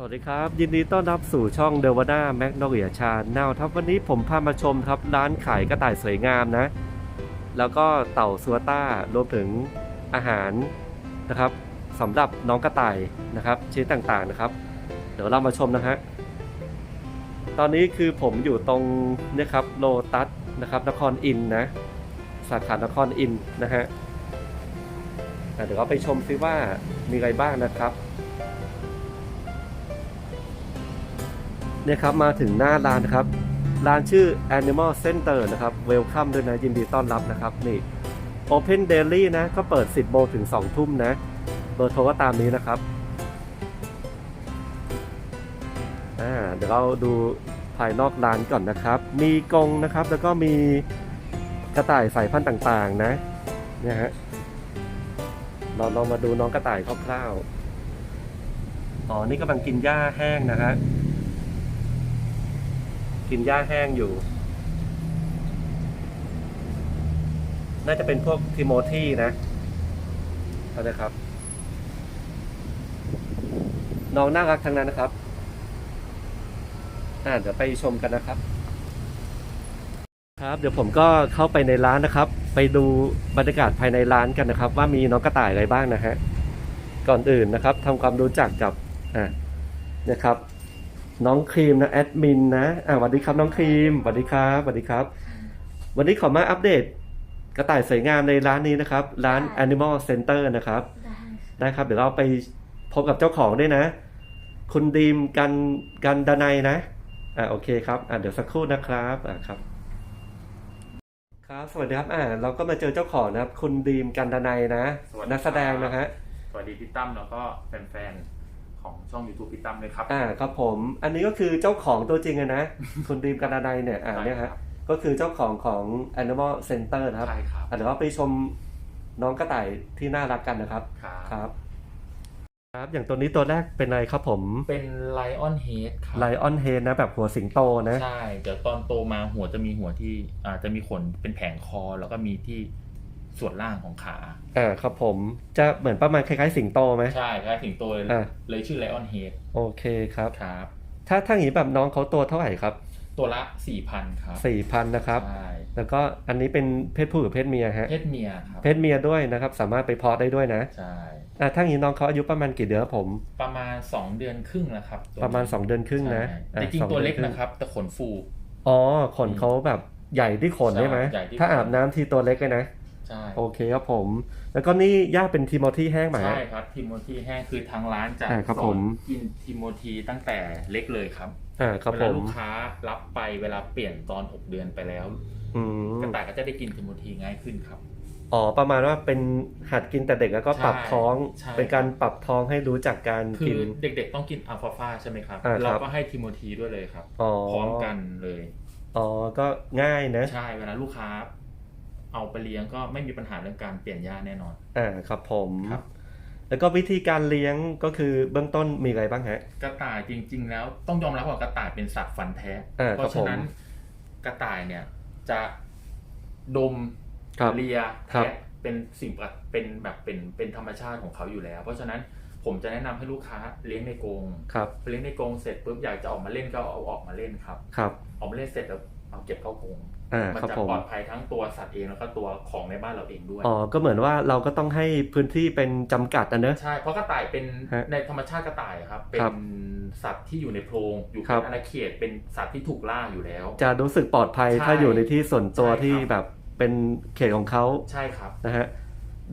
สวัสดีครับ ยินดีต้อนรับสู่ช่องเดวาน่าแมกโนเลียชาแนลครับวันนี้ผมพามาชมครับร้านขายกระต่ายสวยงามนะ แล้วก็เต่าซัวต้ารวมถึงอาหารนะครับสำหรับน้องกระต่ายนะครับชิ้นต่างๆนะครับ เดี๋ยวเรามาชมนะฮะตอนนี้คือผมอยู่ตรงนี่ครับโลตัสนะครับนครอินนะ สาขานครอินนะฮะเดี๋ยวเราไปชมซิว่ามีอะไรบ้างนะครับ เนี่ยครับมาถึงหน้าร้านนะครับ ร้านชื่อ Animal Center นะครับ Welcome ด้วยนะยินดีต้อนรับนะครับนี่ Open Daily นะ ก็เปิด 10โมงถึง 2 ทุ่มนะ เบอร์โทรก็ตามนี้นะครับอ่าเดี๋ยวเราดูภายนอกร้านก่อนนะครับ มีกรงนะครับ แล้วก็มีกระต่ายสายพันธุ์ต่างๆนะเนี่ยฮะเราลองมาดูน้องกระต่ายคร่าวๆอ๋อ นี่กำลังกินหญ้าแห้งนะฮะ กินหญ้าแห้งอยู่ น่าจะเป็นพวกทิโมธีนะเอาเลยครับ น้องน่ารักทั้งนั้นนะครับอ่าเดี๋ยวไปชมกันนะครับ ครับ เดี๋ยวผมก็เข้าไปในร้านนะครับ ไปดูบรรยากาศภายในร้านกันนะครับ ว่ามีน้องกระต่ายอะไรบ้างนะฮะก่อนอื่นนะครับทำความรู้จักกับอ่านะครับ น้องครีมนะแอดมินนะอ่าสวัสดีครับน้องครีมสวัสดีครับสวัสดีครับ วันนี้ขอมาอัปเดตกระต่ายสวยงามในร้านนี้นะครับ ร้าน Animal Center นะครับได้ค่ะได้ครับ เดี๋ยวเราไปพบกับเจ้าของด้วยนะ คุณดีมกันกันดนัยนะ อ่าโอเคครับ อ่าเดี๋ยวสักครู่นะครับอ่าครับ ครับ สวัสดีครับอ่าเราก็มาเจอเจ้าของนะครับ คุณดีมกันดนัยนะ สวัสดีครับ นักแสดงนะฮะ สวัสดีพี่ตั้มแล้วก็แฟนๆ ของช่อง YouTube พี่ตั้มเลยครับ อ่าครับผม อันนี้ก็คือเจ้าของตัวจริงเลยนะ คุณดีมกันดนัยเนี่ยอ่าใช่เนี่ยครัฮะบก็คือเจ้าของของ Animal Center นะครับใช่ครับ อะเดี๋ยวเราไปชมน้องกระต่ายที่น่ารักกันนะครับครับครับ ครับ อย่างตัวนี้ตัวแรกเป็นอะไรครับผม เป็นไลออนเฮดครับไลออนเฮดนะแบบหัวสิงโตนะ ใช่ เดี๋ยวตอนโตมาหัวจะมีหัวที่อ่าจะมีขนเป็นแผงคอแล้วก็มีที่ ส่วนล่างของขาอ่าครับผมจะเหมือนประมาณคล้ายๆสิงโตไหมใช่คล้ายถึงตัวเลยอะ เลยชื่อไลออนเฮดโอเคครับ ครับ ถ้าถ้าอย่างนี้แบบน้องเขาตัวเท่าไหร่ครับตัวละสี่พันครับสี่พันนะครับ ใช่แล้วก็อันนี้เป็นเพศผู้หรือเพศเมียฮะเพศเมียครับเพศเมียด้วยนะครับ สามารถไปเพาะได้ด้วยนะใช่อ่าถ้าอย่างนี้น้องเขาอายุประมาณกี่เดือนครับผม ประมาณ2เดือนครึ่งแล้วครับตัวประมาณ2เดือนครึ่งนะใช่อะแต่จริงสอตัวดือนเล็กรึ่งนะครับ แต่ขนฟู อ๋อขนเขาแบบใหญ่ที่ขนใช่ใช่ไหมใหญ่ที่ถ้าขนอาบน้ำทีตัวเล็กเลยนะ ใช่โอเคครับผม แล้วก็นี่ย่าเป็นทีโมที่แห้งไหม ใช่ครับทิโมธีแห้งคือทางร้านจะอ่าครับสผอนม กินทิโมธีตั้งแต่เล็กเลยครับอ่าครับเวผลามลูกค้ารับไปเวลาเปลี่ยนตอน 6 เดือนไปแล้วอืมกระต่ายก็จะได้กินทิโมธีง่ายขึ้นครับ อ๋อประมาณว่าเป็นหัดกินแต่เด็กแล้วก็ใช่ปรับท้อง ใช่ เป็นการปรับท้องให้รู้จักการคืกิอนเด็กๆต้องกินอัลฟาฟาใช่ไหมครับอ่าครับ เราก็ให้ทิโมธีด้วยเลยครับ อ๋อพร้อมกันเลย อ๋อก็ง่ายนะ ใช่เวลาลูกค้า เอาไปเลี้ยงก็ไม่มีปัญหาเรื่องการเปลี่ยนยาแน่นอนอ่าครับผมครับแล้วก็วิธีการเลี้ยงก็คือเบื้องต้นมีอะไรบ้างฮะกระต่ายจริง ๆ แล้วต้องยอมรับว่ากระต่ายเป็นสัตว์ฟันแท้อ่าเพราะฉะนั้นครับกระต่ายเนี่ยจะดมครับเลียครับแทะเป็นสิ่งปกติเป็นแบบเป็นเป็นธรรมชาติของเขาอยู่แล้ว เพราะฉะนั้นผมจะแนะนำให้ลูกค้าเลี้ยงในกรงครับพอเลี้ยงในกรงเสร็จปุ๊บอยากจะออกมาเล่นก็เอาออกมาเล่นครับครับออกมาเล่นเสร็จแล้วเอาเก็บเข้ากรงอ่า มันครับจะผมปลอดภัยทั้งตัวสัตว์เองแล้วก็ตัวของในบ้านเราเองด้วย อ๋อ ก็เหมือนว่าเราก็ต้องให้พื้นที่เป็นจำกัดนะเนอะใช่ เพราะกระต่ายเป็นฮะในธรรมชาติกระต่ายครับ เป็ครันบสัตว์ที่อยู่ในโพรงอยู่ครัในบอาณาเขตเป็นสัตว์ที่ถูกล่าอยู่แล้ว จะรู้สึกปลอดภัยใช่ถ้าอยู่ในที่ส่วนตัวใช่ครับที่แบบเป็นเขตของเขาใช่ครับนะฮะ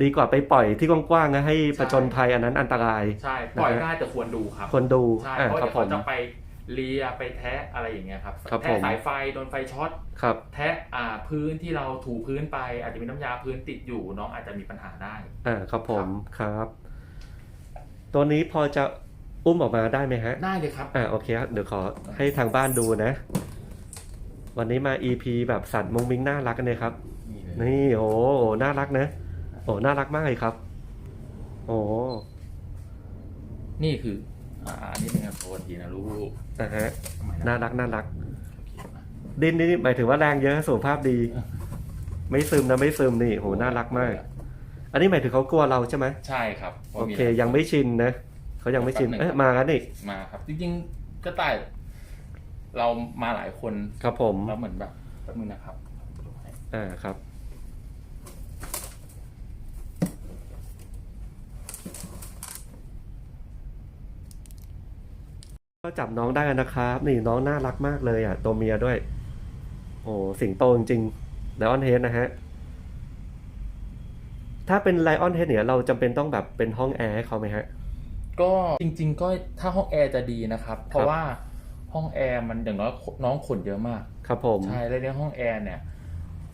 ดีกว่าไปปล่อยที่กว้างๆนะให้ประจนภัยอันนั้นอันตราย ใช่ ปล่อยนะฮะได้แต่ควรดูครับคนดูใช่อ่าเพราะครัเดี๋บยวผเขามจะไป เลียไปแทะอะไรอย่างเงี้ยครับครับแทะผม สายไฟโดนไฟช็อตครับ แทะอ่าพื้นที่เราถูพื้นไป อาจจะมีน้ำยาพื้นติดอยู่น้องอาจจะมีปัญหาได้ อ่าครับผมครับ ตัวนี้พอจะอุ้มออกมาได้ไหมฮะ ได้เลยครับ อ่าโอเคครับเดี๋ยวขอให้ทางบ้านดูนะ วันนี้มา EP แบบสัตว์มุงมิงน่ารักกันเลยครับ นี่เลยนี่โอ้โหน่ารักนะ โอ้น่ารักมากเลยครับ โอ้นี่คืออ่าอันนี้เป็นไง โทษทีนะลูกนะฮะทำไมน่ารักน่ารัก โอเคนะดินนี่หมายถึงว่าแรงเยอะสุขภาพดี ไม่ซึมนะไม่ซึมนี่โหน่ารักมาก อันนี้หมายถึงเขากลัวเราใช่ไหมใช่ครับโอเคยังไม่ชินนะเขายังไม่ชินแป๊บหนึ่งเอ๊ะครับมากันอีกมาครับ จริงๆกระต่าย เรามาหลายคนครับผมแล้วเหมือนแบบแป๊บนึงนะครับอ่าครับ ก็จับน้องได้แล้วนะครับ นี่น้องน่ารักมากเลยอะตัวเมียด้วย โอ้สิงโตจริงๆไลออนเฮดนะฮะ ถ้าเป็นไลออนเฮดเนี่ยเราจำเป็นต้องแบบเป็นห้องแอร์ให้เขาไหมฮะ ก็จริง ๆ ก็ถ้าห้องแอร์จะดีนะครับ เพราะว่าห้องแอร์มันอย่างน้อยน้องขนเยอะมาก ครับผม ใช่แล้วในห้องแอร์เนี่ย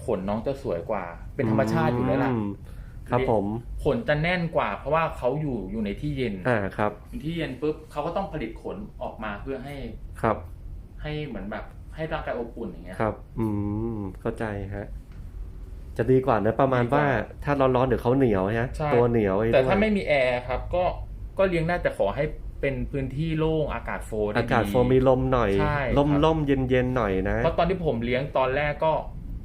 ขนน้องจะสวยกว่า เป็นธรรมชาติอยู่แล้วล่ะม ครับผมขนจะแน่นกว่า เพราะว่าเขาอยู่อยู่ในที่เย็นอ่าครับอยู่ที่เย็นปุ๊บเขาก็ต้องผลิตขนออกมาเพื่อให้ครับ ให้เหมือนแบบให้ร่างกายอบอุ่นอย่างเงี้ยครับ อืมเข้าใจฮะจะดีกว่านะประมาณดีกว่าว่าถ้าร้อนๆเดี๋ยวเขาเหนียวฮะใช่ตัวเหนียวอ้แต่ด้วยถ้าไม่มีแอร์ครับ ก็ก็เลี้ยงได้แต่ขอให้เป็นพื้นที่โล่งอากาศโฟลว์ได้อากาศดีโฟมมีลมหน่อยใช่ลมครับล่มเย็นเย็นๆหน่อยนะเพราะตอนที่ผมเลี้ยงตอนแรกก็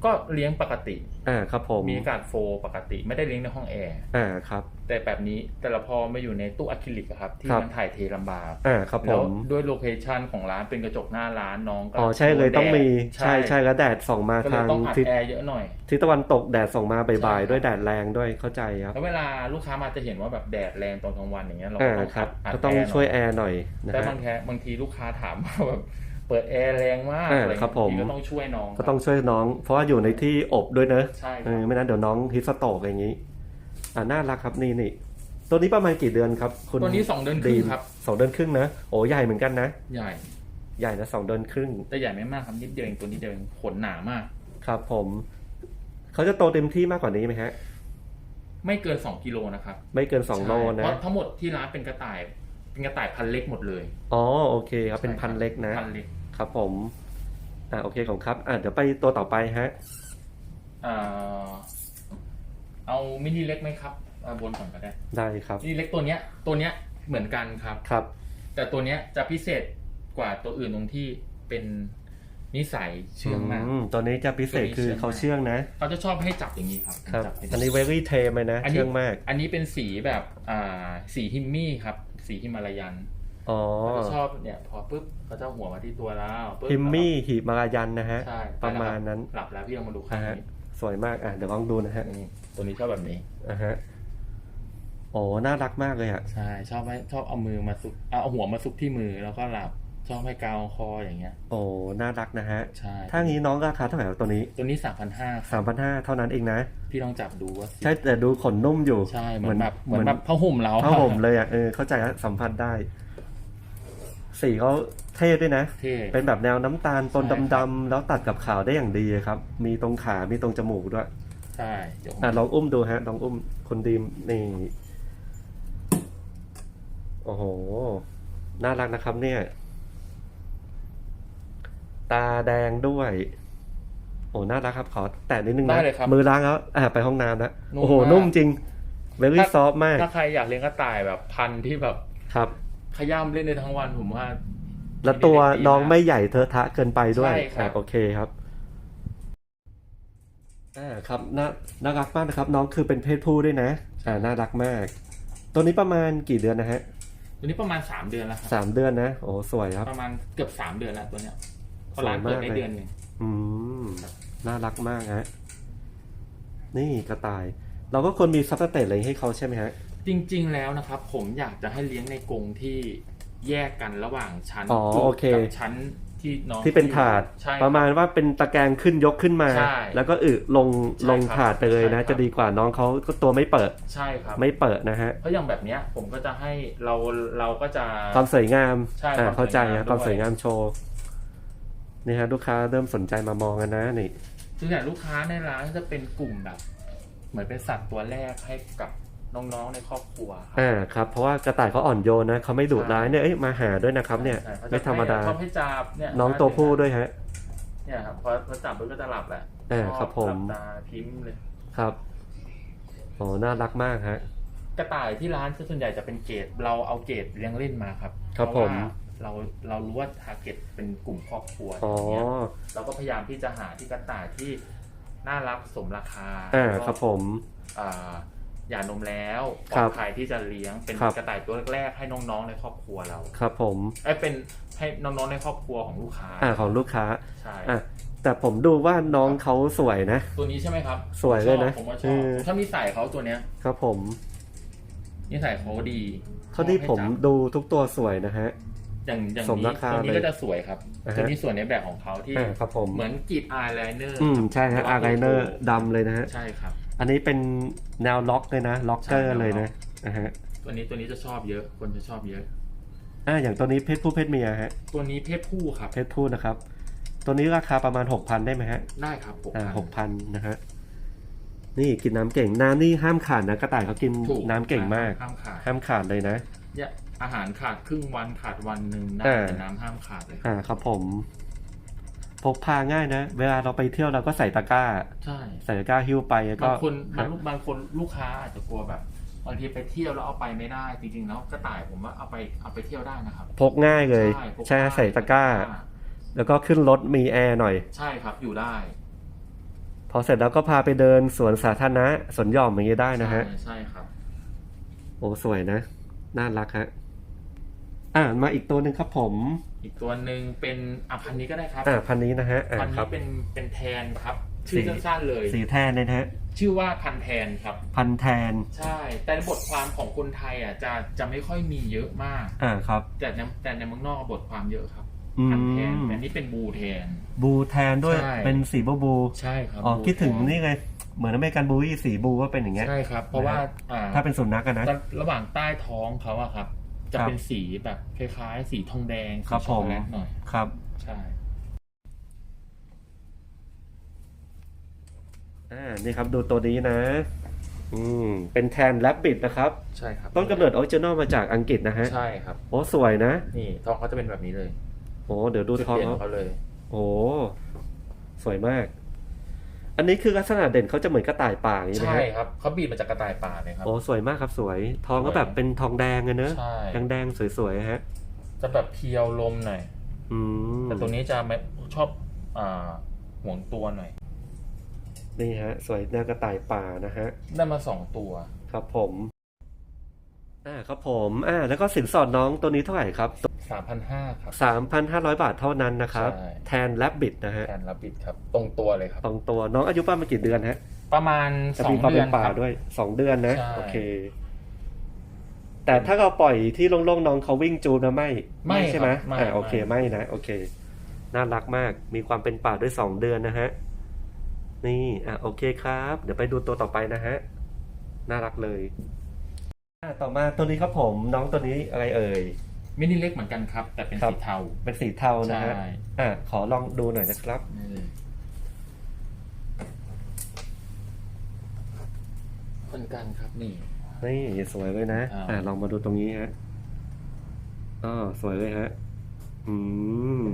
ก็เลี้ยงปกติอ่าครับผมมีอากาศโฟลว์ปกติ ไม่ได้เลี้ยงในห้องแอร์อ่าครับ แต่แบบนี้แต่ละพอมาอยู่ในตู้อะคริลิกอะครับ ที่ครับมันถ่ายเทลำบากอ่าครับผแล้วมด้วยโลเคชันของร้านเป็นกระจกหน้าร้านน้องก็อ๋อใช่เลยโดนต้องมีแดดใช่ใช่แล้วแดดส่องมาก็เลยทางต้องอัดทิศแอร์เยอะหน่อยทิศตะวันตกแดดส่องมาบ่ายใช่ๆด้วยแดดแรงด้วยเข้าใจครับแล้วเวลาลูกค้ามาจะเห็นว่าแบบแดดแรงตอนกลางวันอย่างเงี้ยเราอ่าก็ต้องครับอัดก็ต้องแร์หน่ช่วยแอร์หน่อยนะแต่ฮะบางแทบางทีลูกค้าถามว่าแบบ เปิดแอร์แรงมากอ่าอะไรเงี้ยครับผมางทีก็ต้องช่วยน้องก็ต้องช่วยน้อง เพราะว่าอยู่ในที่อบด้วยเนอะใช่คเอรับอไม่นั้นเดี๋ยวน้องฮิสโตกอย่างนี้ อ่าน่ารักครับนี่นี่ตัวนี้ประมาณกี่เดือนครับ คุณตัวนี้สองเดือนครึ่งครับสองเดือนครึ่งนะโอ้ใหญ่เหมือนกันนะ ใหญ่ใหญ่นะสองเดือนครึ่งแต่ใหญ่ไม่มากครับนิดเดียวเองตัวนี้เดียวเองขนหนามาก ครับผมเขาจะโตเต็มที่มากกว่านี้ไหมฮะ ไม่เกินสองกิโลนะครับ ไม่เกินสองโลใช่นะเพราะทั้งหมดที่ร้านเป็นกระต่าย เป็นกระต่ายพันธุ์เล็กหมดเลย อ๋อโอเคครับเป็นใช่พันเล็กนะพันเล็ก ครับผม อ่าโอเคของครับ อ่าเดี๋ยวไปตัวต่อไปฮะอ่าเอามินิเล็กไหมครับเอาบนก่อนก็ได้ได้ครับ มินิเล็กตัวเนี้ย ตัวเนี้ยเหมือนกันครับ ครับ แต่ตัวเนี้ยจะพิเศษกว่าตัวอื่นตรงที่เป็นนิสัยเชื่องมาก มตัวนี้จะพิเศษตัวนี้คือเชื่องมากเขาเชื่องนะ เขาจะชอบให้จับอย่างนี้ครับครับ จับให้ดูอันนี้ very tame เลยนะ อันนี้ เชื่องมาก อันนี้เป็นสีแบบอ่าสีฮิมมี่ครับ สีฮิมาลายัน อ๋อเขาจะชอบเนี่ยพอปุ๊บเขาจะหัวมาที่ตัวเราปุ๊บพิมมี่หีบมารายันนะฮะ ใช่ประมาณนั้นหลับแล้วพี่ลองมาดูข้าอ่างฮะนี้สวยมากอะเดี๋ยวลองดูนะฮะนี่ตัวนี้ชอบแบบนี้อ่าฮะโอ้น่ารักมากเลยอะ ใช่ ชอบให้ชอบเอามือมาซุกเอาเอาหัวมาซุกที่มือแล้วก็หลับชอบให้เกาคออย่างเงี้ย โอ้ น่ารักนะฮะ ใช่ ถ้างี้น้องราคาเท่าไหร่ครับตัวนี้ ตัวนี้สามพันห้าสามพันห้าเท่านั้นเองนะ พี่ลองจับดูว่าสีใช่แต่ดูขนนุ่มอยู่ ใช่ เหมือนแบบเหมือนแบบผ้าห่มเราผ้าห่มเลยอะ เออ เข้าใจแล้วสัมผัสได้ สีเขาเท่ด้วยนะ เท่เป็นแบบแนวน้ำตาลปนใช่ครับ ดำๆแล้วตัดกับขาวได้อย่างดีครับ มีตรงขา มีตรงจมูกด้วย ใช่เดี๋ยวผมอะลองอุ้มดูฮะ ลองอุ้มคุณดีมนี่ โอ้โห น่ารักนะครับเนี่ย ตาแดงด้วย โอ้น่ารักครับ ขอแตะนิดนึงนะได้เลยครับมือล้างแล้วอะไปห้องน้ำแล้วนุ่มโอ้โห มาก นุ่มจริง very ถ้า soft มาก ถ้าใครอยากเลี้ยงกระต่ายแบบพันธุ์ที่แบบ ครับ ขย้ำเล่นได้ทั้งวันผมว่า แล้วตัวน้องไม่ใหญ่เทอะทะเกินไปด้วยใช่ครับอะโอเคครับอ่าครับน่าน่ารักมากนะครับ น้องคือเป็นเพศผู้ด้วยนะอ่าน่ารักมาก ตัวนี้ประมาณกี่เดือนนะฮะตัวนี้ประมาณสามเดือนแล้วครับสามเดือนนะโอ้สวยครับ ประมาณเกือบสามเดือนแล้วตัวเนี้ยเพราะสวยร้านเปิดมากได้เลย เดือนหนึ่ง อืมน่ารักมากฮะ นี่กระต่าย เราก็ควรมีซับสเตตอะไรให้เขาใช่ไหมฮะ จริง ๆ แล้วนะครับ ผมอยากจะให้เลี้ยงในกรงที่แยกกันระหว่างชั้นอ๋อกุโอเค กับชั้นที่น้องที่เป็นถาด ใช่ประมาณว่าเป็นตะแกรงขึ้นยกขึ้นมา ใช่แล้วก็อึลงใช่ลงครับถาดไปเลยนะ ใช่ครับ จะดีกว่าน้องเขาก็ตัวไม่เปิด ใช่ครับ ไม่เปิดนะฮะ เพราะอย่างแบบเนี้ยผมก็จะให้เราเราก็จะ ความสวยงามใช่อ่าความเข้าใจสวยงามนะความด้วยสวยงามโชว์นี่ฮะลูกค้าเริ่มสนใจมามองกันนะนี่ ส่วนใหญ่ลูกค้าในร้านจะเป็นกลุ่มแบบ เหมือนเป็นสัตว์ตัวแรกให้กับ น้องๆในครอบครัวครับอ่าครับ เพราะว่ากระต่ายเขาอ่อนโยนนะเขาไม่ดุร้ายเนี่ยเอ้ยมาหาด้วยนะครับ เนี่ย ใช่เขาจะไม่ธรรมดา ชอบให้จับเนี่ยน้องตัวผู้ด้วยฮะ เนี่ยครับพอพอจับปุ๊บก็จะหลับแหละอ่าชอครับผม หลับตาพิมพ์เลย ครับโอ้น่ารักมากฮะ กระต่ายที่ร้านส่วนใหญ่จะเป็นเกรดเราเอาเกรดเลี้ยงเล่นมาครับครับเพาะว่าผม เราเรารู้ว่าทาร์เก็ตเป็นกลุ่มครอบครัวอ๋อ อย่างเงี้ยเราก็พยายามที่จะหาที่กระต่ายที่น่ารักสมราคาอ่าแล้วก็ครับผม อ่า หย่านมแล้วปคลรัอบดภัยที่จะเลี้ยงเป็นครับกระต่ายตัวแรกๆให้น้องๆในครอบครัวเราครับ ผมไอ้ยเป็นให้น้องๆในครอบครัวของลูกค้าอ่าของลูกค้าใช่อะแต่ผมดูว่าน้องเขาสวยนะ ตัวนี้ใช่ไหมครับ สวยเลยนะผมว่าชเออบอถ้ามีใส่เขาตัวเนี้ย ครับผมนิสัยเขาดีเท่าที่ผมให้จับดูทุกตัวสวยนะฮะ อย่างอย่างสมนี้ราคาตัวนี้เลยก็จะสวยครับอ่าฮะตัวนี้สวยในแบบของเขาที่อ่าครับผมเหมือนกรีดอายไลเนอร์อืมใช่ฮะอาร์ไกเนอร์ดำเลยนะฮะใช่ครับ อันนี้เป็นแนวล็อกเลยนะ ล็อกเกอร์ใช่เลยนะนะฮะตัวนี้ตัวนี้จะชอบเยอะ คนจะชอบเยอะอ่าอย่างตัวนี้เพศผู้เพศเมียฮะ ตัวนี้เพศผู้ครับ เพศผู้นะครับ ตัวนี้ราคาประมาณ6,000ได้ไหมฮะ ได้ครับหกอ่าพันหกพันนะฮะ นี่กินน้ำเก่ง น้ำนี่ห้ามขาดนะกระต่ายเขากินถูกน้ำเก่งมาก ห้ามขาด ห้ามขาดเลยนะเนี่ยอาหารขาดครึ่งวันขาดวันหนึ่งได้อ่าแต่น้ำห้ามขาดเลย อ่าครับผมพ กพาง่ายนะ เวลาเราไปเที่ยวเราก็ใส่ตะกร้า ใช่ใส่ตะกร้าหิ้วไปแล้วก็บางคนบางฮะลูกบางคนลูกค้าอาจจะกลัวแบบบางทีไปเที่ยวแล้วเอาไปไม่ได้จริงๆแล้วกระต่ายผมว่าเอาไปเอาไปเที่ยวได้นะครับพกง่ายเลยพกใช่ได้ใส่ตะกร้า แล้วก็ขึ้นรถมีแอร์หน่อย ใช่ครับอยู่ได้ พอเสร็จแล้วก็พาไปเดินสวนสาธารณะสวนหย่อมอย่างนี้ได้นะฮะใช่ใช่ครับ โอ้สวยนะ น่ารักฮะ อ่ามาอีกตัวหนึ่งครับผม อีกตัวหนึ่งเป็นอะพันนี้ก็ได้ครับอ่าพันนี้นะฮะอ่าพันครันี้บ เป็นเป็นแทนครับ ชื่อสี สั้นๆเลย สีแทนเลยนะฮะชื่อว่าพันแทนครับ พันแทนใช่ แต่บทความของคนไทยอะจะจะไม่ค่อยมีเยอะมาก อ่าครับแต่ในแต่ในเมืองนอกบทความเยอะครับ อืพันแทนมแต่นี่เป็นบูแทน บูแทนด้วยใช่ เป็นสีบูบูใช่ครับอ๋อบูคิดถึงแทนี่ไงเหมือนอเมริกันบูยี่สีบูก็เป็นอย่างเงี้ย ใช่ครับ เพราะว่าอ่าถ้าเป็นสุนัขกันนะแต่ระหว่างใต้ท้องเขาอะครับ จะครับเป็นสีแบบคล้ายๆ สีทองแดงสีครับช็อกโกแลผมตหน่อย ครับ ใช่ อ่านี่ครับดูตัวนี้นะ อืมเป็นแทนแรบบิดนะครับ ใช่ครับต้นกำเนิดออริจินอลมาจากอังกฤษนะฮะใช่ครับ โอ้สวยนะนี่ท้องเขาจะเป็นแบบนี้เลยโอ้เดี๋ยวดูจุดท้องเด่นขเขาองเขาเลย โอ้สวยมาก อันนี้คือลักษณะเด่นเขาจะเหมือนกระต่ายป่าอย่างนี้ไหมใช่ฮะครับเขาบีบมาจากกระต่ายป่าเลยครับ โอ้สวยมากครับสวย ทองก็สวยแบบเป็นทองแดงเลยเนอะใช่ แดงแดงๆสวยๆฮะ จะแบบเพียวลมหน่อย อืมแต่ตัวนี้จะไม่ชอบอ่าห่วงตัวหน่อย นี่ฮะ สวยหน้ากระต่ายป่านะฮะ ได้มาสองตัวครับผม อ่าครับผม อ่า แล้วก็สินสอดน้องตัวนี้เท่าไหร่ครับ สามพันห้าครับสามพันห้าร้อยบาทเท่านั้นนะครับ ใช่ แทนแรบบิดนะฮะ แทนรับบิดครับ ตรงตัวเลยครับสองตัวน้องอายุประมาณกี่เดือนฮะประมาณจะสอมีงความเดืเป็อนนป่าครับ ด้วยสองเดือนนะ ใช่ โอเค แต่ถ้าเราปล่อยที่โล่งๆน้องเขาวิ่งจูนนะไม่ไม่ใช่ไหมครับไม่อ่าโอเคไม่ ไม่นะ โอเค น่ารักมาก มีความเป็นป่าด้วยสองเดือนนะฮะ นี่ อะโอเคครับ เดี๋ยวไปดูตัวต่อไปนะฮะ น่ารักเลยอะต่อมาตัวนี้ครับผม น้องตัวนี้อะไรเอ่ย มินิเล็กเหมือนกันครับ แต่เป็นครับสีเทา เป็นสีเทานะฮะใช่อะขอลองดูหน่อยนะครับนี่เลยเหมือนกันครับนี่นี่สวยเลยนะ อ่าอะลองมาดูตรงนี้ฮะอ๋อสวยเลยฮะ อืม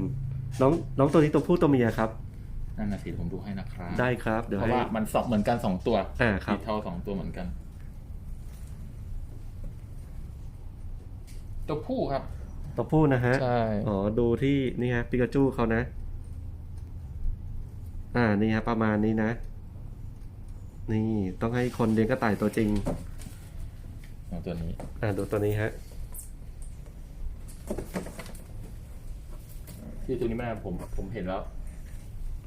น้องน้องตัวนี้ตัวผู้ตัวเมียครับนั่นนะสิผมดูให้นะครับ ได้ครับ เดี๋ยวเพราะให้ว่ามันสองเหมือนกันสองตัวอ่าครัสีบเทาสองตัวเหมือนกัน ตัวผู้ครับ ตัวผู้นะฮะ ใช่ อ๋อ ดูที่นี่ฮะปิกาจูเขานะ อ่า นี่ฮะ ประมาณนี้นะ นี่ต้องให้คนเลี้ยงกระต่ายตัวจริงของตัวนี้ อ่า ดูตัวนี้ฮะ ที่ตัวนี้ไม่ได้ผม ผมเห็นแล้ว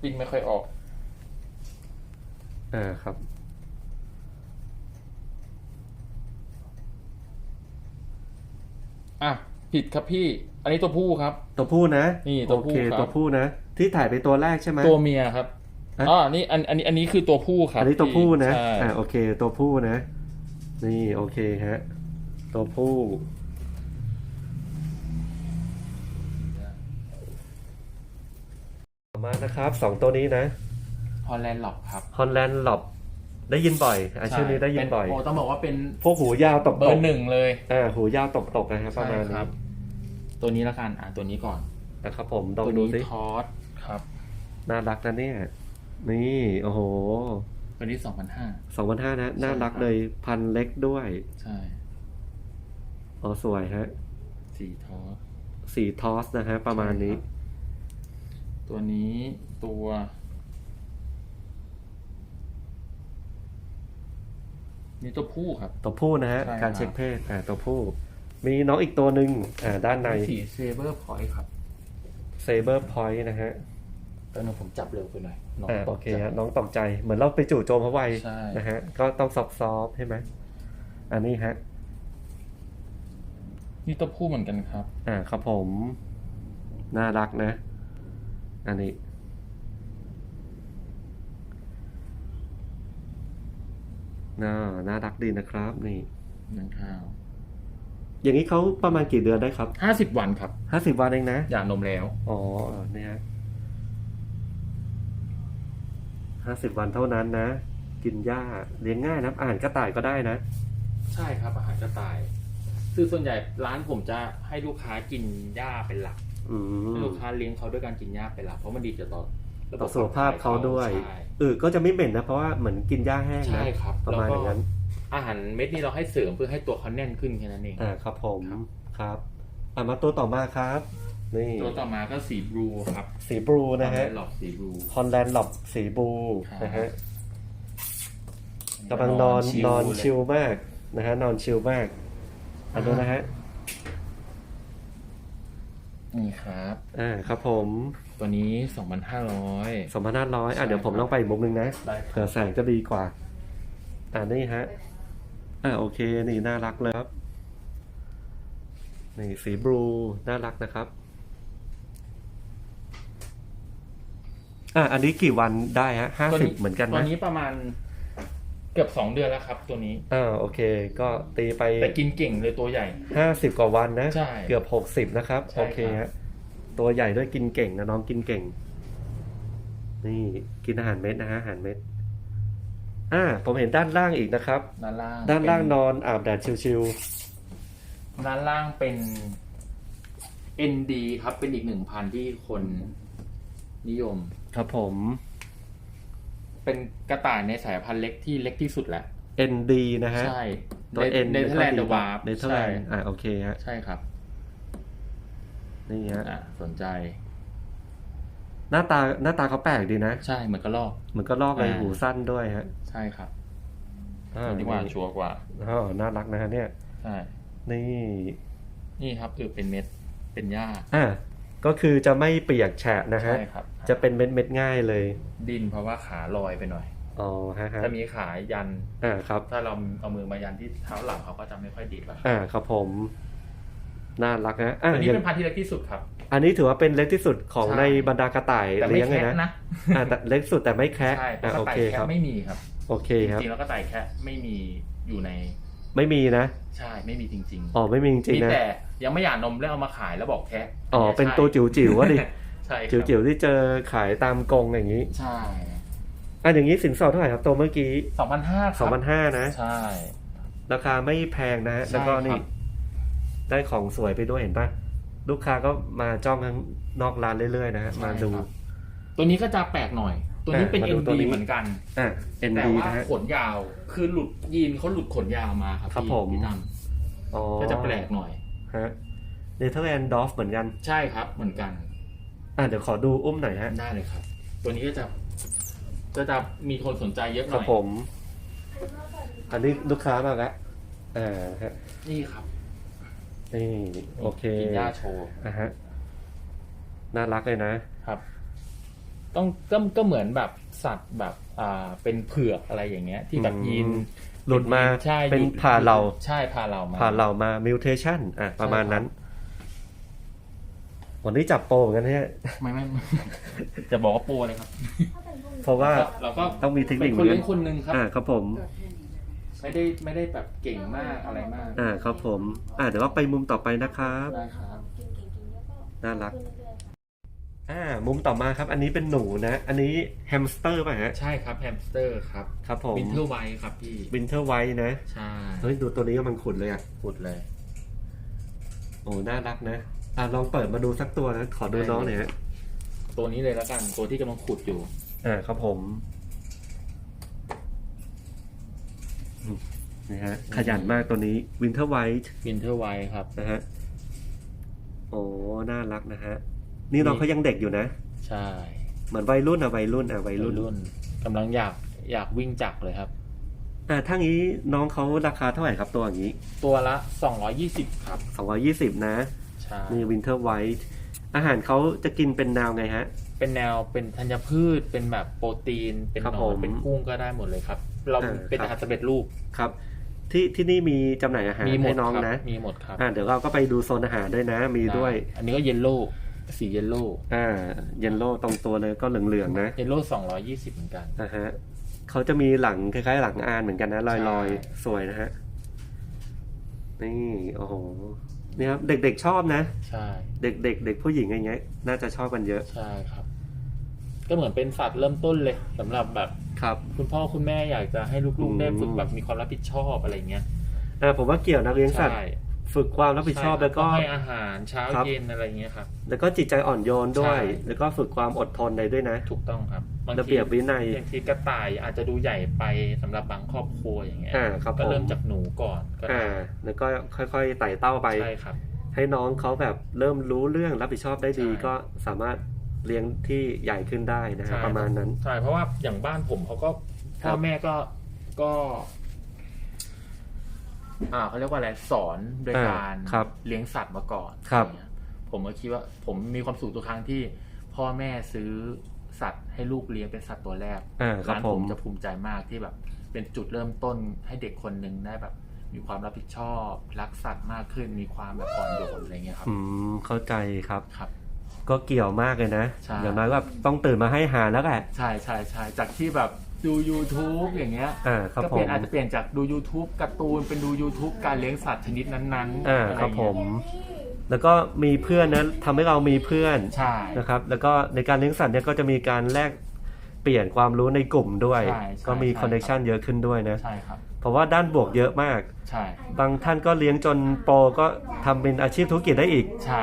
ปิ้งไม่ค่อยออก อ่า ครับ อะผิดครับพี่ อันนี้ตัวผู้ครับ ตัวผู้นะนี่ตัวผู้โอเคครับ ตัวผู้นะ ที่ถ่ายไปตัวแรกใช่ไหม ตัวเมียครับอะ อ๋อนี่อันอันนี้อันนี้คือตัวผู้ครับอันนี้ตัวผู้นะ ใช่อ่าโอเค ตัวผู้นะ นี่โอเคฮะ ตัวผู้ ต่อมานะครับสองตัวนี้นะ ฮอลแลนด์หลอกครับ ฮอนแลนด์หลบ ได้ยินบ่อยอะชื่อนี้ได้ยินบ่อย เป็โต้องบอกว่าเป็นพวกหูยาวตกเบอตกร์หนึ่งเลยอ่าหูยาวตกตกนะครับประมาณใช่คนี้รับตัวนี้ละกันอ่าตัวนี้ก่อนนะครับผมลองตัวดูนี้สิทอสครับ น่ารักนะเนี่ย นี่โอ้โหตัวนี้สองพันห้า สองพันห้านะน่ารักใช่ครับ เลยพันเล็กด้วยใช่อ๋อสวยฮะสีทอส สีทอสนะฮะประมาณนี้ใช่ครับตัวนี้ตัว นี่ตัวผู้ครับ ตัวผู้นะฮะ ใช่ครับ การเช็คเพศอ่าตัวผู้ มีน้องอีกตัวหนึ่งอ่าด้านในสีเซเบอร์พอยต์ครับเซเบอร์พอยต์นะฮะตอนนั้นผมจับเร็วไปหน่อยน้งอ่าตโอกเคใจ ฮะน้องตกใจ เหมือนเราไปจู่โจมเขาไวใช่ นะฮะ ก็ต้องซอฟซอฟใช่ไหมอันนี้ฮะ นี่ตัวผู้เหมือนกันครับ อ่าครับผม น่ารักนะ อันนี้ น่าน่ารักดีนะครับ นี่หนังข้าวอย่างนี้เขาประมาณกี่เดือนได้ครับห้าสิบวันครับห้าสิบวันเองนะหย่านมแล้ว อ๋อเนี่ยห้าสิบวันเท่านั้นนะ กินหญ้าเลี้ยงง่ายนะอ่านกระต่ายก็ได้นะ ใช่ครับอาหารกระต่าย คือส่วนใหญ่ร้านผมจะให้ลูกค้ากินหญ้าเป็นหลักอืมให้ลูกค้าเลี้ยงเขาด้วยการกินหญ้าเป็นหลักเพราะมันดีต่อ ต่อระบบต่อสุขภาพเขาด้วยใช่เออก็จะไม่เหม็นนะ เพราะว่าเหมือนกินหญ้าแห้งนะ ใช่ครับประมาณอย่างนั้นอาหารเม็ดนี้เราให้เสริมเพื่อให้ตัวเขาแน่นขึ้นแค่นั้นเอง อ่าครับผมครับ ครับอ่ามาตัวต่อมาครับ นี่ตัวต่อมาก็สีบลูครับสีบลูนะฮะหลอกสีบลู ฮอลแลนด์หลอบสีบลูครับ นะฮะกำลังนอนนอนชิลมากนะฮะนอนชิลมากอันนู้นนะฮะ นี่ครับ อ่าครับผม ตัวนี้สองพันห้าร้อยสองพันห้าร้อยอะเดี๋ยวผมใช่ครับ ลองไปอีกมุมหนึงนะได้เผื่อแสงจะดีกว่าอ่านี่ฮะอ่าโอเค นี่น่ารักเลยครับนี่สีบลูน่ารักนะครับอ่าอันนี้กี่วันได้ฮะห้าสิบเหมือนกันตัวนะนี้ประมาณเกือบสองเดือนแล้วครับ ตัวนี้ อ่าโอเค ก็ตีไปแต่กินเก่งเลยตัวใหญ่ ห้าสิบกว่าวันนะ ใช่ เกือบหกสิบนะครับ ใช่โอเคครัฮะบ ตัวใหญ่ด้วยกินเก่งนะน้องกินเก่ง นี่กินอาหารเม็ดนะฮะอาหารเม็ด อ่า ผมเห็นด้านล่างอีกนะครับ ด้านล่างด้านล่างเป็นอนอาบแดดชิวด้านล่างเป็น ND ครับเป็นอีกหนึ่งพันธุ์ที่คนนิยม ๆครับผม เป็นกระต่ายในสายพันธุ์เล็กที่เล็กที่สุดแหละ ND นะฮะใช่ตัว N เนเธอร์แลนด์เดอะวาร์เนเธอร์แลนด์อ่าโอเคฮะ ใช่ครับ นี่ฮะอะสนใจ หน้าตาหน้าตาเขาแปลกดีนะ ใช่เหมือนกระรอกเหมือนก็ลอกเลยอ่าหูสั้นด้วยฮะ ใช่ครับอ่าดีกว่าชัวร์กว่าอ๋อน่ารักนะฮะเนี่ยใช่นี่ นี่ครับคือเป็นเม็ดเป็นหญ้าอ่าก็คือจะไม่เปียกแฉะนะฮะใช่ครับ จะเป็นเม็ดเม็ดๆง่ายเลย ดินเพราะว่าขาลอยไปหน่อยอ๋อฮะฮะถ้ามีขายันอ่าครับ ถ้าเราเอามือมายันที่เท้าหลังเขาก็จะไม่ค่อยดีแบบอ่าครับผม น่ารักนะอ่าอันนี้อย่างเป็นพันธุ์ที่เล็กที่สุดครับ อันนี้ถือว่าเป็นเล็กที่สุดของใช่ ในบรรดากระต่ายแต่ไม่เลี้ยงเลยแคะนะนะอ่าแต่เล็กสุดแต่ไม่แคะใช่เพอ่าราะกโอระต่ายเคคแคะรับไม่มีครับโอเคจครับ ริงๆแล้วกระต่ายแคะไม่มีอยู่ในไม่มีนะใช่ไม่มีจริงอ๋อไม่มีจๆริงมีๆนะแต่ยังไม่หย่านมแล้วเอามาขายแล้วบอกแคะอ๋อเป็นตัวจิ๋วจิ๋วๆวะดิใช่ครับจิ๋วจิ๋วๆที่เจอขายตามกรงอย่างนี้ใช่อะอย่างนี้สินสอดเท่าไหร่ครับตัวเมื่อกี้สองพันห้าสองพันห้านะ ใช่ ราคาไม่แพงนะฮะใช่แล้วก็นี่ครับ ได้ของสวยไปด้วยเห็นปะลูกค้าก็มาจ้องข้างนอกร้านเรื่อยๆนะฮะมาดูใช่ครับ ตัวนี้ก็จะแปลกหน่อย ตัวนี้เป็น อะมาดู ND ตัวนี้ เหมือนกัน อะแต่ ND ว่านะฮะ ขนยาว คือหลุดยีนเขาหลุดขนยาวมาครับครับพี่ผม พี่ตั้มอ๋อก็จะแปลกหน่อย ฮะเนเธอร์แลนด์ดอฟเหมือนกัน ใช่ครับเหมือนกัน อะเดี๋ยวขอดูอุ้มหน่อยฮะ ได้เลยครับ ตัวนี้ก็จะก็จะมีคนสนใจเยอะหคน่รับอยผมอันนี้ลูกค้ามาแล้วอ่าฮะนี่ครับ นี่โอเคกินหญ้าโชว์อะฮะน่ารักเลยนะครับ ต้องก็ก็เหมือนแบบสัตว์แบบอ่าเป็นเผือกอะไรอย่างเงี้ย ที่แบบอืมยีนหลุดมาใช่เป็นหลุดผ่าเราใช่พาเรามาผ่านเรามา mutation อะประมาณนั้น วันนี้จับโปรเหมือนกันเนี่ยไม่ไม่ไม่จะบอกว่าโปรเลยครับ เพราะว่าเราก็ต้องมีเทคนิเป็คนเหคมืนอนกัเลี้ยนงคนหนึ่งครับอ่าครับผม ไม่ได้ไม่ได้แบบเก่งมากอะไรมากอ่าครับผม อ่าเดี๋ยวเราไปมุมต่อไปนะครับ ได้ครับน่ารักอ่า มุมต่อมาครับ อันนี้เป็นหนูนะ อันนี้แฮมสเตอร์ป่ะฮะ ใช่ครับแฮมสเตอร์ครับครับผม วินเทอร์ไวครับพี่วินเทอร์ไวท์นะ ใช่เฮ้ย ดูตัวนี้ก็มันขุดเลยอะ ขุดเลย โอ้ น่ารักนะ อ่าลองเปิดมาดูสักตัวนะ ขอดูน้องหน่อยฮะ ตัวนี้เลยแล้วกันตัวที่กำลังขุดอยู่ อ่าครับผม อืมนี่ฮะขยันมากตัวนี้วินเทอร์ไวท์วินเทอร์ไวครับ นะฮะโอ้น่ารักนะฮะ นี่น้องเขายังเด็กอยู่นะ ใช่เหมือนวัยรุ่นอะวัยรุ่นอะวัยรุ่นรุ่นกำลังอยากอยากวิ่งจักรเลยครับอ่าถ้างี้น้องเขาราคาเท่าไหร่ครับตัวอย่างนี้ ตัวละ 220 ครับ 220 นะใช่นี่วินเทอร์ไวท์อาหารเขาจะกินเป็นแนวไงฮะ เป็นแนวเป็นธัญพืชเป็นแบบโปรตีน เป็นครับหนผอนมเป็นกุ้งก็ได้หมดเลยครับ เราอ่าเป็นครับอาหารสำเร็จรูปครับ ที่ที่นี่มีจำหน่ายอาหารมีหมให้ดน้องครับนะ มีหมดครับอ่าเดี๋ยวเราก็ไปดูโซนอาหารด้วยนะ มีด้วย อันนี้ก็เยลโล่สีเยลโล่อ่าเยนโล่ตรงตัวเลยก็เหลืองๆนะเยลโล่220เหมือนกันอ่าฮะเขาจะมีหลังคล้ายๆ หลังอานเหมือนกันนะลอยใช่ๆสวยนะฮะนี่โอ้โหเนี่ยครับเด็กๆชอบนะ ใช่ เด็กๆเด็กผู้หญิงอย่างเงี้ย น่าจะชอบกันเยอะใช่ครับ ก็เหมือนเป็นสัตว์เริ่มต้นเลยสำหรับแบบครับ คุณพ่อคุณแม่อยากจะให้ลูกอืมๆได้ฝึกแบบมีความรับผิดชอบอะไรเงี้ยอ่าผมว่าเกี่ยวนะเลี้ยงสัตว์ใช่ฝึกความรับผิดชอบใแล้วก็ต้องให้อาหารเช้าครับเย็นอะไรเงี้ยครับแล้วก็จิตใจอ่อนโยนด้วยใช่แล้วก็ฝึกความอดทนเลยด้วยนะ ถูกต้องครับบางระทีเบียบวินัยบางทีกระต่ายอาจจะดูใหญ่ไปสำหรับบางครอบครัวอย่างเงี้ยอ่าครับก็เริ่มผมจากหนูก่อนก็ได้อ่าแล้วก็ค่อยๆไต่เต้าไปใช่ครับให้น้องเขาแบบเริ่มรู้เรื่องรับผิดชอบได้ดีใช่ก็สามารถ เลี้ยงที่ใหญ่ขึ้นได้นะฮะใช่ ประมาณนั้น ใช่เพราะว่าอย่างบ้านผมเขาก็ครัพ่อบ แม่ก็ก็ อ่าเขาเรียกว่าอะไรสอนโดยอ่าการครับเลี้ยงสัตว์มาก่อนครับ อย่างเงี้ยผมก็คิดว่าผมมีความสุขทุกครั้งที่ พ่อแม่ซื้อสัตว์ให้ลูกเลี้ยงเป็นสัตว์ตัวแรกอ่าครับร้านผผมมจะภูมิใจมากที่แบบ เป็นจุดเริ่มต้นให้เด็กคนหนึ่งได้แบบ มีความรับผิดชอบ รักสัตว์มากขึ้นมีความแบบอ่อนโยนอะไรเงี้ยครับ อืมเข้าใจครับ ครับ ก็เกี่ยวมากเลยนะ ใช่ อย่างน้อยก็ต้องตื่นมาให้อาหารแล้วแหละใช่ใช่ใช่จากที่แบบดู YouTube อย่างเงี้ย อ่าครับก็ผเปลี่ยมนอาจจะเปลี่ยนจากดู YouTube การ์ตูนเป็นดู YouTube การเลี้ยงสัตว์ชนิดนั้นๆอ่าอะไครับผมเงี้ยแล้วก็มีเพื่อนนะทำให้เรามีเพื่อนใช่นะครับ แล้วก็ในการเลี้ยงสัตว์เนี่ยก็จะมีการแลกเปลี่ยนความรู้ในกลุ่มด้วย ใช่ใช่ก็มีใช่คอนเนคชันเยอะขึ้นด้วยนะ ใช่ครับ เพราะว่าด้านบวกเยอะมาก ใช่บางท่านก็เลี้ยงจนโปรก็ทำเป็นอาชีพธุรกิจได้อีก ใช่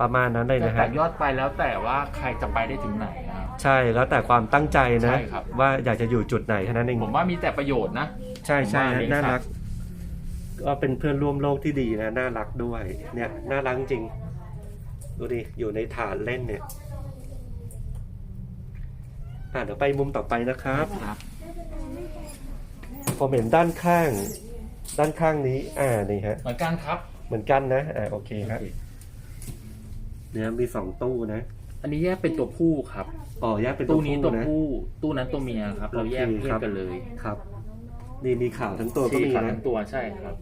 ประมาณนั้นเลยแต่นะแต่ฮะ ยอดไปแล้วแต่ว่าใครจะไปได้ถึงไหนนะครับ ใช่แล้วแต่ความตั้งใจนะ ใช่ครับ ว่าอยากจะอยู่จุดไหนแค่นั้นเองผมว่ามีแต่ประโยชน์นะ ใช่ใช่ผมว่าเลี้ยงน่าสัตว์รักก็เป็นเพื่อนร่วมโลกที่ดีนะน่ารักด้วย เนี่ยน่ารักจริงดูดิอยู่ในถาดเล่นเนี่ยอะเดี๋ยวไปมุมต่อไปนะครับ ครับ ผมเห็นด้านข้าง ด้านข้างนี้ อ่านี่ฮะ เหมือนกันครับ เหมือนกันนะ อ่าโอเคครับเนี่ยมีสองตู้นะ อันนี้แยกเป็นตัวผู้ครับ อ๋อแยกเป็นตู้นี้ตัวนะ ผู้ ตู้นั้นตัวเมียครับ เราแยกโอเคเพศครับกันเลยครับ นี่มีข่าวทั้งตัวก็ที่มีขานะทั้งตัวใช่ครับ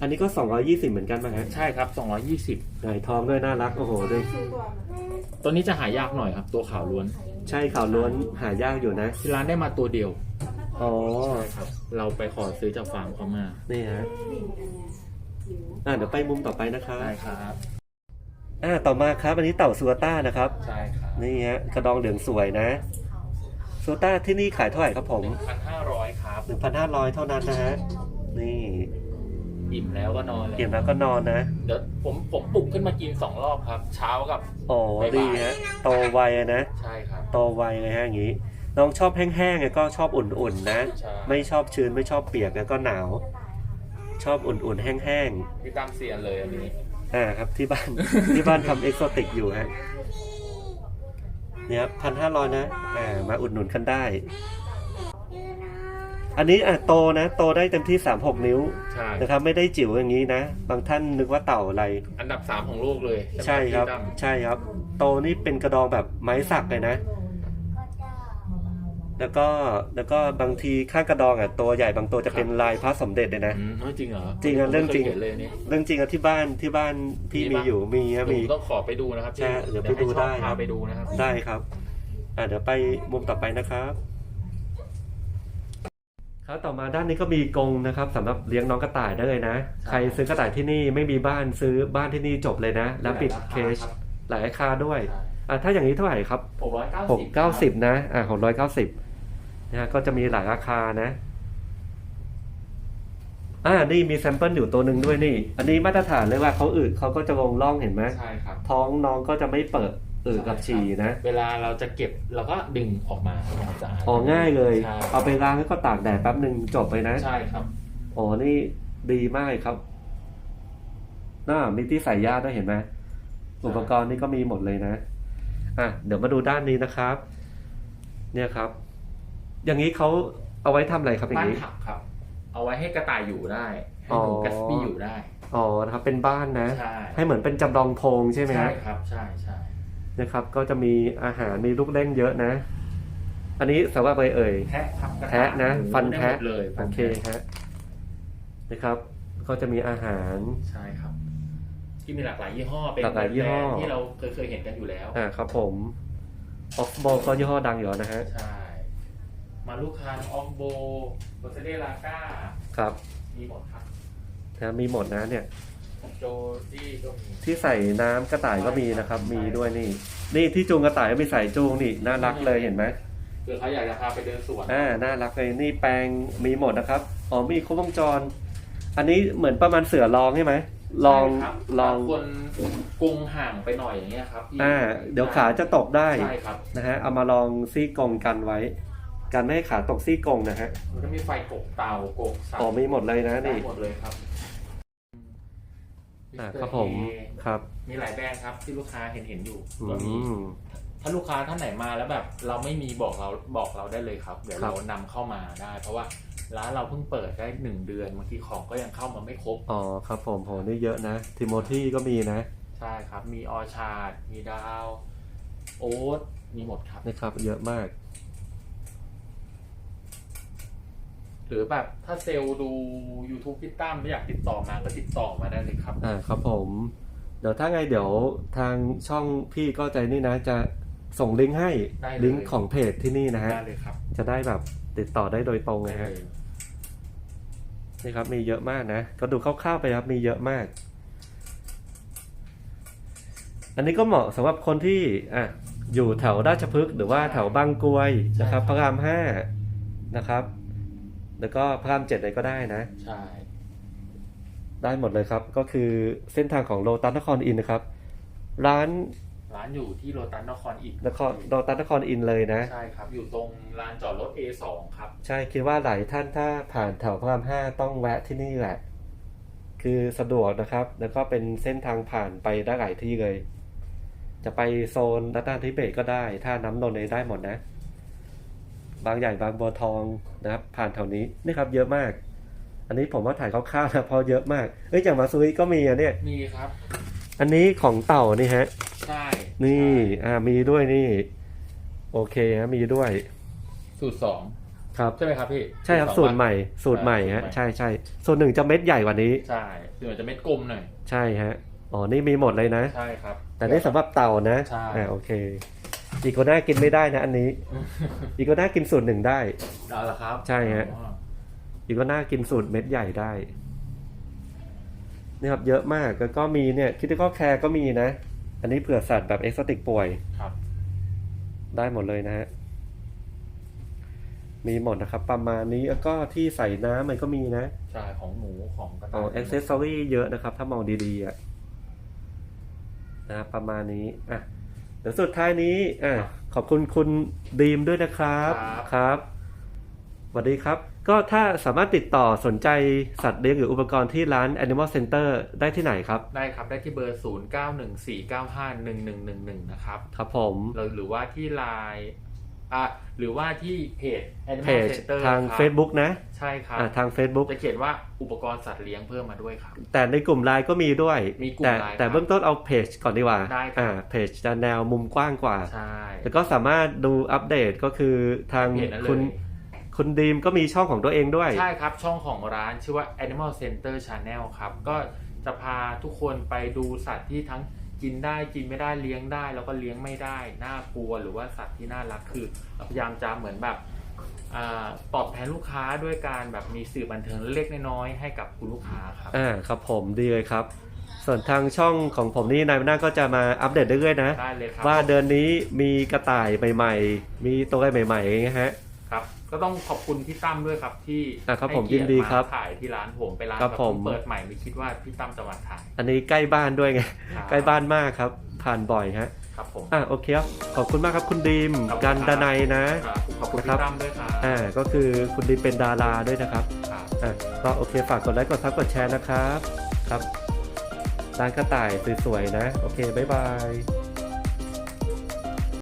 อันนี้ก็สองร้อยี่สิบเหมือนกันป่ะฮะใช่ครับ 220 ไหนทองด้วยน่ารักโอ้โหด้วยตัวนี้จะหายากหน่อยครับ ตัวขาวล้วน ใช่ข่าวล้วนหายากอยู่นะ ที่ร้านได้มาตัวเดียวอ๋อครับ เราไปขอซื้อจากฟาร์มเขามา นี่ฮะอ่าเดี๋ยวไปมุมต่อไปนะครับได้ครับ อ่าต่อมาครับ อันนี้เต่าซัวต้านะครับ ใช่ครับนี่ฮะกระดองเหลืองสวยนะซัวต้าที่นี่ขายเท่าไหร่ครับผม1,500ครับ 1,500 เท่านั้นนะฮะนี่อิ่มแล้วก็นอนเลยเก็บแล้วก็นอนนะ เดี๋ยวผมผมปลุกขึ้นมากินสองรอบครับ เช้ากับอ๋อบ๊ายบาย ดีฮะโตไวอะนะใช่ครับ โตไวเลยฮะอย่างนี้น้องชอบแห้งๆไงก็ชอบอุ่นๆนะ ใช่ไม่ชอบชื้นไม่ชอบเปียกแล้วก็หนาว ชอบอุ่นๆแห้งมีตามเสียนเลยอันนี้ๆ อ่าครับที่บ้าน ที่บ้านทำเอ็กโซติกอยู่ฮะเนี่ยพันห้าร้อยนะอ่ามาอุดหนุนกันได้ อันนี้อะโตนะ โตได้เต็มที่สามหกนิ้วใช่ นะครับไม่ได้จิ๋วอย่างนี้นะ บางท่านนึกว่าเต่าอะไร อันดับสามของโลกเลยใช่ครับ พี่ตั้มใช่ครับ โตนี่เป็นกระดองแบบไม้สักเลยนะ แล้วก็แล้วก็บางทีข้างกระดองอะตัวใหญ่บางตัวจะเป็นลายพระสมเด็จเลยนะอืมเฮ้ยจริงเหรอจริงอะเรื่องจริงไม่คยเห็นเลยนี่เรื่องจริงอะที่บ้านที่บ้านพี่มีมีปะอยู่มีฮะผมีมต้องขอไปดูนะครับใช่เดี๋ยวไปให้ดูช่องได้ครับพาไปดูนะครับได้ครับอ่าเดี๋ยวไปมุมต่อไปนะครับครับต่อมาด้านนี้ก็มีกรงนะครับสำหรับเลี้ยงน้องกระต่ายได้เลยนะ ใครซื้อกระต่ายที่นี่ไม่มีบ้านซื้อบ้านที่นี่จบเลยนะ แล้วปิดเคสหลายราคาด้วยใช่อ่าถ้าอย่างนี้เท่าไหร่ครับหกร้อยเก้าหสิกบเก้าสิบนะอ่าหกร้อยเก้าสิบ นะฮะก็จะมีหลายราคานะอ่านี่มีแซมเปิลอยู่ตัวหนึ่งด้วยนี่ อันนี้มาตรฐานเลยว่าเขาอึเขาก็จะลงร่องเห็นไหมใช่ครับ ท้องน้องก็จะไม่เปิดอึกับฉี่นะ เวลาเราจะเก็บเราก็ดึงออกมาทำความสะอาดอ๋อง่ายเลย ใช่เอาไปล้างแล้วก็ตากแดดแป๊บหนึ่งจบไปนะ ใช่ครับ อ๋อ นี่ดีมากเลยครับ น่า มีที่ใส่ยาด้วยเห็นไหม อุปกรณ์นี่ก็มีหมดเลยนะ อะ เดี๋ยวมาดูด้านนี้นะครับ เนี่ยครับ อย่างนี้เขาเอาไว้ทำอะไรครับอย่างบ้านนี้ ผักครับบเอาไว้ให้กระต่ายอยู่ได้ ให้อ๋อหนูแกสปี้อยู่ได้ อ๋อนะครับเป็นบ้านนะ ใช่ให้เหมือนเป็นจำลองโพรงใช่ไหมใช่ฮะครับ ใช่ใช่นะครับ ก็จะมีอาหารมีลูกเล่นเยอะนะ อันนี้สำหรับอะไรเอ่ยแทะครับกรต่ายแทะนะหมูฟันได้แทะหมดเลยฟัโอนเคแทะฮะนะครับ ก็จะมีอาหาร ใช่ครับ ที่มีหลากหลายยี่ห้อเป็นหลากหลายยี่ห้อ แบรนด์ที่เราเคยเคยเห็นกันอยู่แล้ว อ่าครับผมออฟบอลก็ยี่ห้อดังอยู่แล้วนะฮะ ใช่ มาลูกคันออกโบโรเซเดลาก้าครับ มีหมดครับนะมีหมดนะเนี่ย โจดี้ก็มีที่ใส่น้ำกระต่ายก็มีนะครับ มีด้วยนี่ นี่ที่จูงกระต่ายก็มีใส่จูงนี่น่ารักเลยเห็นไหมเผื่อเขาอยากจะพาไปเดินสวนอ่าน่ารักเลยนี่แปลงมีหมดนะครับอ๋อมีครบวงจร อันนี้เหมือนประมาณเสือลองใช่ไหมลองใช่ครับลอง บางคนกรงห่างไปหน่อยอย่างเงี้ยครับพี่อ่า เดี๋ยวขาจะตกได้ใช่ครับ นะฮะเอามาลองซี่กรงกันไว้ กันไม่ให้ขาตกซี่กรงนะฮะมันก็มีไฟกกเตากกสัตอ๋อว์มีหมดเลยนะได้นี่หมดเลยครับอ่า Mr. ครับผม A ครับมีหลายแบรนด์ครับที่ลูกค้าเห็นเห็นอยู่อืก็มี ม ถ้าลูกค้าท่านไหนมาแล้วแบบเราไม่มีบอกเราบอกเราได้เลยครับ เดี๋ยวครับ เรานำเข้ามาได้ เพราะว่าร้านเราเพิ่งเปิดได้หนึ่งเดือนบางทีของก็ยังเข้ามาไม่ครบอ๋อครับผมโหนี่เยอะนะทิโมธีก็มีนะใช่ครับ มีออชาร์ดมีดาว โอ๊ตมีหมดครับ นะครับ เยอะมาก หรือแบบถ้าเซลล์ดู YouTube พี่ตั้มไม่อยากติดต่อมาก็ติดต่อมาได้เลยครับ อ่าครับผม เดี๋ยวถ้าไงเดี๋ยวทางช่องพี่ก็ใจนี่นะ จะส่งลิงก์ให้ได้เลย ลิงก์ของเพจที่นี่นะฮะ ได้เลยครับจะได้แบบติดต่อได้โดยตรงได้นะเลฮะ ยนี่ครับมีเยอะมากนะ ก็ดูคร่าวๆไปครับมีเยอะมาก อันนี้ก็เหมาะสำหรับคนที่อะอยู่แถวราชพฤกษ์หรือว่าแถวบางกรวยนะครับพระรามห้านะครับ แล้วก็พระรามเจ็ดเลยก็ได้นะ ใช่ ได้หมดเลยครับ ก็คือเส้นทางของโลตัสนครอินทร์นะครับ ร้านร้านอยู่ที่โรตัสนครอินทร์นครโลตัสนครอินทร์เลยนะ ใช่ครับ อยู่ตรงลานจอดรถ A2 ครับ ใช่คิดว่าหลายท่านถ้าผ่านแถวพระรามห้าต้องแวะที่นี่แหละ คือสะดวกนะครับ แล้วก็เป็นเส้นทางผ่านไปได้หลายที่เลย จะไปโซนรัตนทิเบศก็ได้ ถ้าน้ำนนท์ได้หมดนะ บางใหญ่บางบัวทองนะครับ ผ่านแถวนี้นี่ครับเยอะมาก อันนี้ผมว่าถ่ายคร่าวๆนะเพราะเยอะมากเอ้ยอย่างมาซุยก็มีอะเนี่ย มีครับ อันนี้ของเต่านี่ฮะ ใช่นี่ใช่อ่ามีด้วยนี่ โอเคฮะมีด้วยสูตรสองครับ ใช่ไหมครับพี่ใช่ครับสองสูตรปะใหม่ สูตรใหม่อ่าฮะสูตรใหม่ใช่ใช่ส่วนหนึ่งจะเม็ดใหญ่กว่านี้ ใช่เดี๋ยวจะเม็ดกลมหน่อยใช่ฮะอ๋อนี่มีหมดเลยนะ ใช่ครับ แต่นี่สำหรับเต่านะใช่อ่าโอเค อีโกน่ากินไม่ได้นะอันนี้ อีโกน่ากินสูตรหนึ่งได้ เอาละครับใช่ฮะ อ๋ออีโกน่ากินสูตรเม็ดใหญ่ได้นี่ครับเยอะมากแล้วก็มีเนี่ยคิดที่ข้อแคร์ก็มีนะ อันนี้เผื่อสัตว์แบบเอ็กซ์ติกป่วยครับ ได้หมดเลยนะฮะ มีหมดนะครับ ประมาณนี้แล้วก็ที่ใส่น้ำมันก็มีนะ ใช่ของหมูของกระอ๋ต่าอยเอ็กเซสซอรี่เยอะนะครับ ถ้ามองดีๆอะนะครับประมาณนี้อะเดี๋ยวสุดท้ายนี้อะขอบคุณคุณดีมด้วยนะครับครับสวัสดีครับ ก็ถ้าสามารถติดต่อสนใจสัตว์เลี้ยงหรืออุปกรณ์ที่ร้าน Animal Center ได้ที่ไหนครับ ได้ครับได้ที่เบอร์ 0 9 1 4 9 5 1 1 1 1 นะครับ ครับผม หรือหรือว่าที่ไลน์ อะหรือว่าที่เพจ เพ Animal จ Center ทาง ครับ Facebook นะใช่ครับ อะทาง Facebook จะเขียนว่าอุปกรณ์สัตว์เลี้ยงเพิ่มมาด้วยครับ แต่ในกลุ่มไลน์ก็มีด้วย มีกลุ่มแต่ไลน์แต่ครับเบื้องต้นเอาเพจก่อนดีกว่าได้ครับ อ่าเพจจะแนวมุมกว้างกว่า ใช่ แล้วก็สามารถดูอัปเดตก็คือทางเพจนั้นเลคุณยคุณดีมก็มีช่องของตัวเองด้วย ใช่ครับ ช่องของร้านชื่อว่า Animal Center Channel ครับ ก็จะพาทุกคนไปดูสัตว์ที่ทั้ง กินได้กินไม่ได้เลี้ยงได้ แล้วก็เลี้ยงไม่ได้น่ากลัวหรือว่าสัตว์ที่น่ารักคือเราพยายามจะเหมือนแบบอาตอบแทนลูกค้าด้วยการแบบมีสื่อบันเทิงเล็กๆน้อยๆให้กับคุณลูกค้าครับอ่าครับผมดีเลยครับ ส่วนทางช่องของผมนี่นายมนาก็จะมาอัปเดตเรื่อยๆนะได้เลยครับว่าเดือนนี้มีกระต่ายใหม่ ๆ มีตัวอะไรใหม่ๆอย่างเงี้ยฮะครับ ก็ต้องขอบคุณพี่ตั้มด้วยครับ ที่อะครับผมให้เกีรติยินดีครับมาถ่ายที่ร้านผมไปร้านครับแบบผม เพิ่งเปิดใหม่ไม่คิดว่าพี่ตั้มจะมาถ่ายอันนี้ใกล้บ้านด้วยไง ครับใกล้บ้านมากครับ ผ่านบ่อยฮะ ครับผม อ่าโอเคครับ ขอบคุณมากครับคุณดีมขอบคุณกันครับดนัยนะ ครับขอบคุณครัพี่บตั้มด้วยครับอ่าก็คือคุณดีมเป็นดาราด้วยนะครับ ครับ อะก็โอเคฝากกดไลค์กดซับกดแชร์นะครับ ครับ ร้านกระต่ายสวยๆนะ โอเค บ๊ายบาย